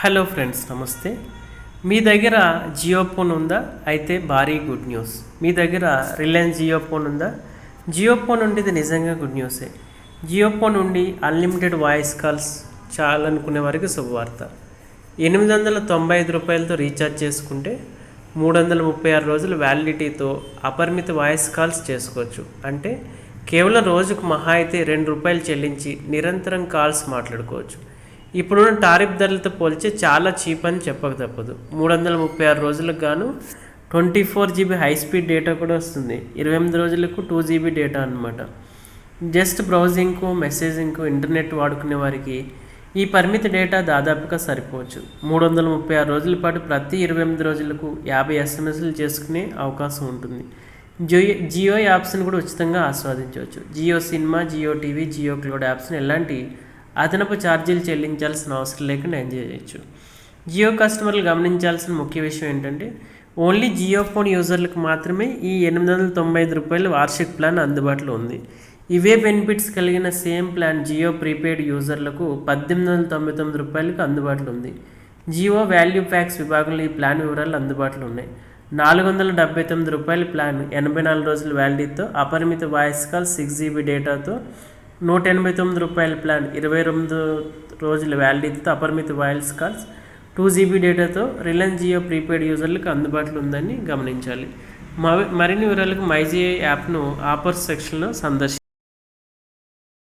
Hello friends నమస్తే. మీ దగ్గర Jio phone ఉందా? అయితే భారీ గుడ్ న్యూస్. మీ దగ్గర రిలయన్స్ జియో ఫోన్ ఉందా? జియో ఫోన్ ఉండేది నిజంగా గుడ్ న్యూసే. జియో ఫోన్ ఉండి అన్లిమిటెడ్ వాయిస్ కాల్స్ చాలనుకునే వారికి శుభవార్త. ఎనిమిది వందల తొంభై ఐదు రూపాయలతో రీఛార్జ్ చేసుకుంటే మూడు వందల ముప్పై ఆరు రోజుల వ్యాలిడిటీతో అపరిమిత వాయిస్ కాల్స్ చేసుకోవచ్చు. అంటే కేవలం రోజుకు మహా అయితే రెండు రూపాయలు చెల్లించి నిరంతరం కాల్స్ మాట్లాడుకోవచ్చు. ఇప్పుడున్న టారిఫ్ ధరలతో పోల్చి చాలా చీప్ అని చెప్పక తప్పదు మూడు వందల ముప్పై ఆరు రోజులకు గాను twenty four GB high speed data కూడా వస్తుంది. ఇరవై ఎనిమిది రోజులకు టూ జీబీ డేటా అనమాట జస్ట్ బ్రౌజింగ్కు మెసేజింగ్కు ఇంటర్నెట్ వాడుకునే వారికి ఈ పరిమిత డేటా దాదాపుగా సరిపోవచ్చు. మూడు వందల ముప్పై ఆరు రోజుల పాటు ప్రతి ఇరవై ఎనిమిది రోజులకు యాభై ఎస్ఎంఎస్లు చేసుకునే అవకాశం ఉంటుంది. జియో జియో యాప్స్ని కూడా ఉచితంగా ఆస్వాదించవచ్చు. Jio cinema Jio TV Jio cloud యాప్స్ని ఎలాంటి అదనపు ఛార్జీలు చెల్లించాల్సిన అవసరం లేకుండా ఎంజాయ్ చేయొచ్చు. జియో కస్టమర్లు గమనించాల్సిన ముఖ్య విషయం ఏంటంటే ఓన్లీ జియో ఫోన్ యూజర్లకు మాత్రమే ఈ ఎనిమిది వందల తొంభై ఐదు రూపాయల వార్షిక ప్లాన్ అందుబాటులో ఉంది. ఇవే బెనిఫిట్స్ కలిగిన సేమ్ ప్లాన్ జియో ప్రీపెయిడ్ యూజర్లకు పద్దెనిమిది వందల తొంభై తొమ్మిది రూపాయలకు అందుబాటులో ఉంది. జియో వాల్యూ ప్యాక్స్ విభాగంలో ఈ ప్లాన్ వివరాలు అందుబాటులో ఉన్నాయి. నాలుగు వందల డెబ్బై తొమ్మిది రూపాయల ప్లాన్ ఎనభై నాలుగు రోజుల వ్యాలిడీతో అపరిమిత వాయిస్ కాల్ సిక్స్ జీబీ డేటాతో నూట ఎనభై తొమ్మిది రూపాయల ప్లాన్ ఇరవై రెండు రోజుల వ్యాలిడీతో అపరిమిత వాయిస్ కాల్స్ టూ జీబీ డేటాతో రిలయన్స్ జియో ప్రీపెయిడ్ యూజర్లకు అందుబాటులో ఉందని గమనించాలి. మరిన్ని వివరాలకు మైజియో యాప్ను ఆఫర్స్ సెక్షన్లో సందర్శి